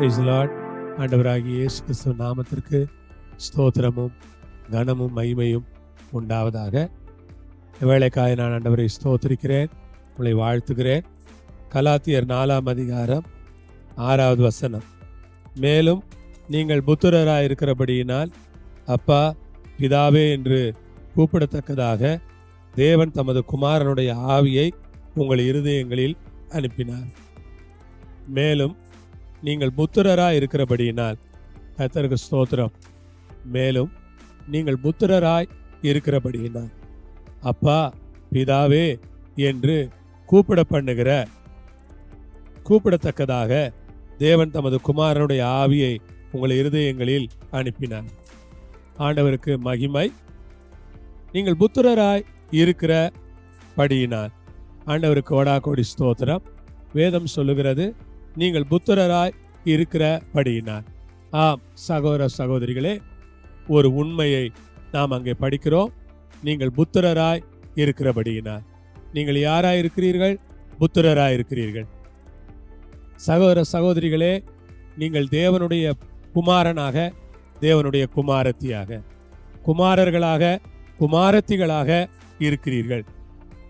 Price Lord ஆண்டவராகிய இயேசு கிறிஸ்துவ நாமத்திற்கு ஸ்தோத்திரமும் கனமும் மகிமையும் உண்டாவதாக. வேலைக்காய் நான் ஆண்டவரை ஸ்தோத்திரிக்கிறேன் உங்களை வாழ்த்துகிறேன். கலாத்தியர் நாலாம் அதிகாரம் ஆறாவது வசனம். மேலும் நீங்கள் புத்திரராக இருக்கிறபடியினால் அப்பா பிதாவே என்று கூப்பிடத்தக்கதாக தேவன் தமது குமாரனுடைய ஆவியை உங்கள் இருதயங்களில் அனுப்பினார். மேலும் நீங்கள் புத்திரராக இருக்கிறபடியினால் கத்தருக்கு ஸ்தோத்திரம். மேலும் நீங்கள் புத்திரராய் இருக்கிறபடியினால் அப்பா பிதாவே என்று கூப்பிட பண்ணுகிற கூப்பிடத்தக்கதாக தேவன் தமது குமாரனுடைய ஆவியை உங்கள் இருதயங்களில் அனுப்பினார். ஆண்டவருக்கு மகிமை. நீங்கள் புத்திரராய் இருக்கிற படியினால் ஆண்டவருக்கு வடா கோடி ஸ்தோத்திரம். வேதம் சொல்லுகிறது நீங்கள் புத்திரராய் இருக்கிற படியினார் ஆம் சகோதர சகோதரிகளே ஒரு உண்மையை நாம் அங்கே படிக்கிறோம். நீங்கள் புத்திரராய் இருக்கிறபடியினார் நீங்கள் யாராய் இருக்கிறீர்கள்? புத்திரராய் இருக்கிறீர்கள். சகோதர சகோதரிகளே நீங்கள் தேவனுடைய குமாரனாக தேவனுடைய குமாரத்தியாக குமாரர்களாக குமாரத்திகளாக இருக்கிறீர்கள்.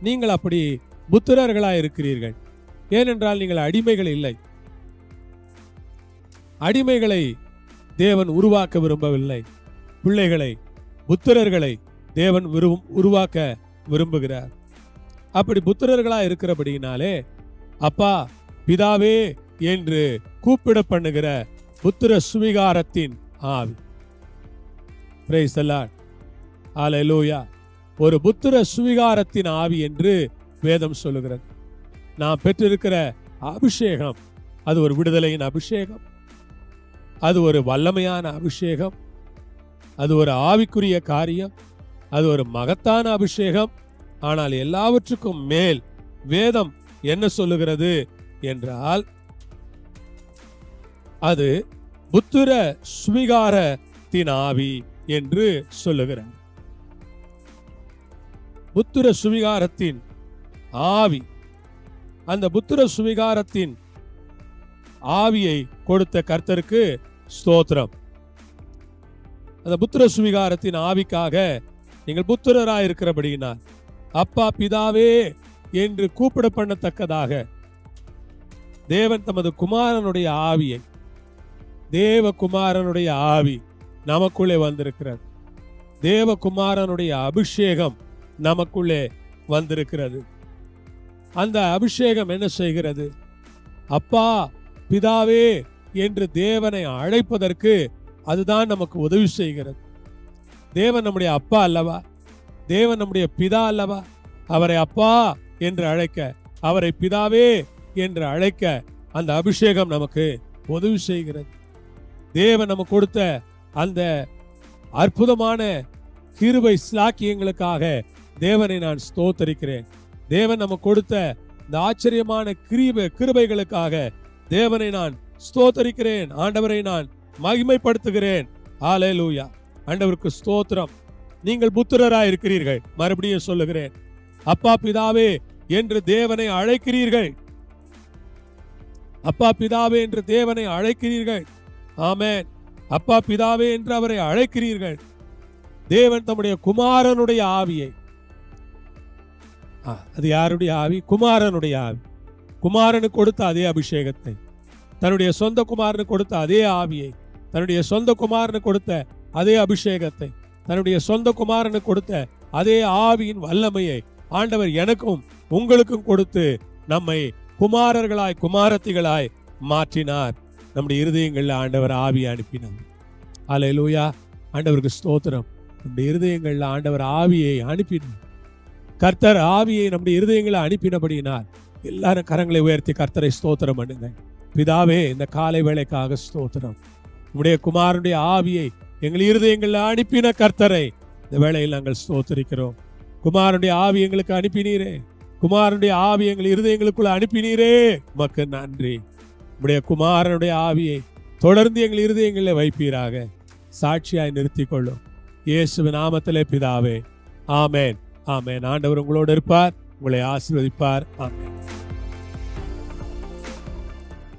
நீங்கள் அப்படி புத்திரர்களாக இருக்கிறீர்கள். ஏனென்றால் நீங்கள் அடிமைகள் இல்லை. அடிமைகளை தேவன் உருவாக்க விரும்பவில்லை. பிள்ளைகளை புத்திரர்களை தேவன் விரும்பும் உருவாக்க விரும்புகிறார். அப்படி புத்திரர்களா இருக்கிறபடியினாலே அப்பா பிதாவே என்று கூப்பிட பண்ணுகிற புத்திர சுவிகாரத்தின் ஆவி. Praise the ஒரு புத்திர சுவிகாரத்தின் ஆவி என்று வேதம் சொல்லுகிறது. நாம் பெற்றிருக்கிற அபிஷேகம் அது ஒரு விடுதலையின் அபிஷேகம். அது ஒரு வல்லமையான அபிஷேகம். அது ஒரு ஆவிக்குரிய காரியம். அது ஒரு மகத்தான அபிஷேகம். ஆனால் எல்லாவற்றுக்கும் மேல் வேதம் என்ன சொல்லுகிறது என்றால் அது புத்திர சுவிகாரத்தின் ஆவி என்று சொல்லுகிறார். புத்திர சுவிகாரத்தின் ஆவி. அந்த புத்திர சுவிகாரத்தின் ஆவியை கொடுத்த கர்த்தருக்கு ஸ்தோத்திரம். அந்த புத்திர சுவிகாரத்தின் ஆவிக்காக நீங்கள் புத்திரராய் இருக்கிறபடியினால் அப்பா பிதாவே என்று கூப்பிட பண்ணத்தக்கதாக தேவன் தமது குமாரனுடைய ஆவியை தேவகுமாரனுடைய ஆவி நமக்குள்ளே வந்திருக்கிறது. தேவகுமாரனுடைய அபிஷேகம் நமக்குள்ளே வந்திருக்கிறது. அந்த அபிஷேகம் என்ன செய்கிறது? அப்பா பிதாவே என்று தேவனை அழைப்பதற்கு அதுதான் நமக்கு உதவி செய்கிறது. தேவன் நம்முடைய அப்பா அல்லவா? தேவன் நம்முடைய பிதா அல்லவா? அவரை அப்பா என்று அழைக்க அவரை பிதாவே என்று அழைக்க அந்த அபிஷேகம் நமக்கு உதவி செய்கிறது. தேவன் நமக்கு கொடுத்த அந்த அற்புதமான கிருபை ஸ்லாக்கியங்களுக்காக தேவனை நான் ஸ்தோத்தரிக்கிறேன். தேவன் நமக்கு கொடுத்த இந்த ஆச்சரியமான கிருபை கிருபைகளுக்காக தேவனை நான் ஸ்தோத்தரிக்கிறேன். ஆண்டவரை நான் மகிமைப்படுத்துகிறேன். ஆலேலூயா ஆண்டவருக்கு ஸ்தோத்திரம். நீங்கள் புத்திரராய் இருக்கிறீர்கள் மறுபடியும் சொல்லுகிறேன். அப்பா பிதாவே என்று தேவனை அழைக்கிறீர்கள். அப்பா பிதாவே என்று தேவனை அழைக்கிறீர்கள். ஆமேன். அப்பா பிதாவே என்று அவரை அழைக்கிறீர்கள். தேவன் தம்முடைய குமாரனுடைய ஆவியை. அது யாருடைய ஆவி? குமாரனுடைய ஆவி. குமாரனுக்கு கொடுத்த அதே அபிஷேகத்தை. தன்னுடைய சொந்த குமாரனு கொடுத்த அதே ஆவியை தன்னுடைய சொந்த குமாரனு கொடுத்த அதே அபிஷேகத்தை தன்னுடைய சொந்த குமாரனு கொடுத்த அதே ஆவியின் வல்லமையை ஆண்டவர் எனக்கும் உங்களுக்கும் கொடுத்து நம்மை குமாரர்களாய் குமாரத்திகளாய் மாற்றினார். நம்முடைய இருதயங்களில் ஆண்டவர் ஆவி அனுப்பினார். லூயா ஆண்டவருக்கு ஸ்தோத்திரம். நம்முடைய இருதயங்களில் ஆண்டவர் ஆவியை அனுப்பினார். கர்த்தர் ஆவியை நம்முடைய இருதயங்களை அனுப்பினபடியினால் எல்லாரும் கரங்களை உயர்த்தி கர்த்தரை ஸ்தோத்திரம் பண்ணுங்கள். பிதாவே இந்த காலை வேளைக்காக ஸ்தோத்திரம். உடைய குமாரனுடைய ஆவியை எங்கள் இருதயங்களில் அனுப்பின கர்த்தரை இந்த வேளையில் நாங்கள் ஸ்தோத்திரிக்கிறோம். குமாரனுடைய ஆவி எங்களுக்கு அனுப்பினீரே. குமாரனுடைய ஆவி எங்கள் இருதயங்களுக்குள்ள அனுப்பினீரே. உமக்கு நன்றி. உடைய குமாரனுடைய ஆவியை தொடர்ந்து எங்கள் இருதயங்களில் வைப்பீராக. சாட்சியாய் நிறுத்தி கொள்ளும் இயேசுவின் நாமத்திலே பிதாவே. ஆமேன். ஆமேன். ஆண்டவர் உங்களோடு இருப்பார். உங்களை ஆசீர்வதிப்பார். ஆமேன்.